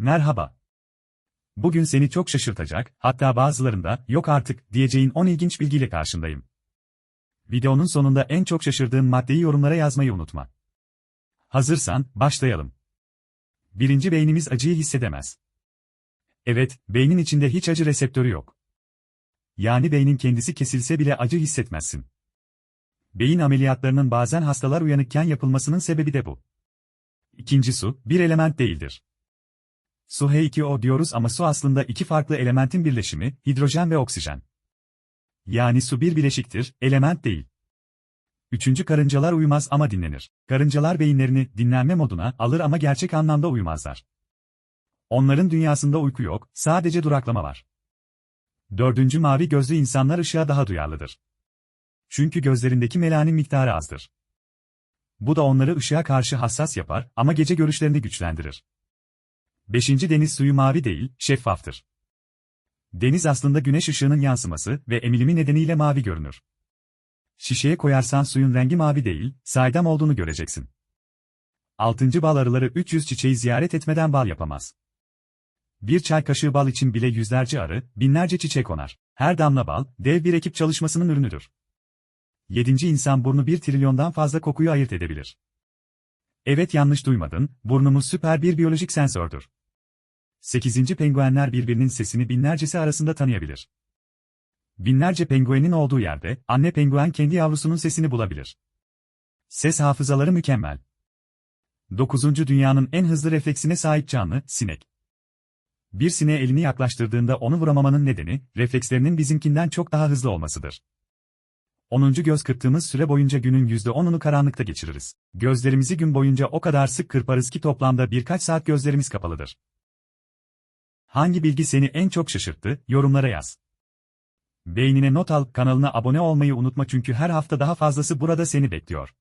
Merhaba. Bugün seni çok şaşırtacak, hatta bazılarında yok artık diyeceğin 10 ilginç bilgiyle karşındayım. Videonun sonunda en çok şaşırdığın maddeyi yorumlara yazmayı unutma. Hazırsan, başlayalım. Birinci beynimiz acıyı hissedemez. Evet, beynin içinde hiç acı reseptörü yok. Yani beynin kendisi kesilse bile acı hissetmezsin. Beyin ameliyatlarının bazen hastalar uyanıkken yapılmasının sebebi de bu. İkinci su, bir element değildir. Su H2O diyoruz ama su aslında iki farklı elementin birleşimi, hidrojen ve oksijen. Yani su bir bileşiktir, element değil. Üçüncü karıncalar uyumaz ama dinlenir. Karıncalar beyinlerini dinlenme moduna alır ama gerçek anlamda uyumazlar. Onların dünyasında uyku yok, sadece duraklama var. Dördüncü mavi gözlü insanlar ışığa daha duyarlıdır. Çünkü gözlerindeki melanin miktarı azdır. Bu da onları ışığa karşı hassas yapar ama gece görüşlerini güçlendirir. Beşinci deniz suyu mavi değil, şeffaftır. Deniz aslında güneş ışığının yansıması ve emilimi nedeniyle mavi görünür. Şişeye koyarsan suyun rengi mavi değil, saydam olduğunu göreceksin. Altıncı bal arıları 300 çiçeği ziyaret etmeden bal yapamaz. Bir çay kaşığı bal için bile yüzlerce arı, binlerce çiçek konar. Her damla bal, dev bir ekip çalışmasının ürünüdür. Yedinci insan burnu bir trilyondan fazla kokuyu ayırt edebilir. Evet yanlış duymadın, burnumuz süper bir biyolojik sensördür. Sekizinci penguenler birbirinin sesini binlercesi arasında tanıyabilir. Binlerce penguenin olduğu yerde, anne penguen kendi yavrusunun sesini bulabilir. Ses hafızaları mükemmel. Dokuzuncu dünyanın en hızlı refleksine sahip canlı, sinek. Bir sineğe elini yaklaştırdığında onu vuramamanın nedeni, reflekslerinin bizimkinden çok daha hızlı olmasıdır. 10. göz kırptığımız süre boyunca günün %10'unu karanlıkta geçiririz. Gözlerimizi gün boyunca o kadar sık kırparız ki toplamda birkaç saat gözlerimiz kapalıdır. Hangi bilgi seni en çok şaşırttı, yorumlara yaz. Beynine not al, kanalına abone olmayı unutma çünkü her hafta daha fazlası burada seni bekliyor.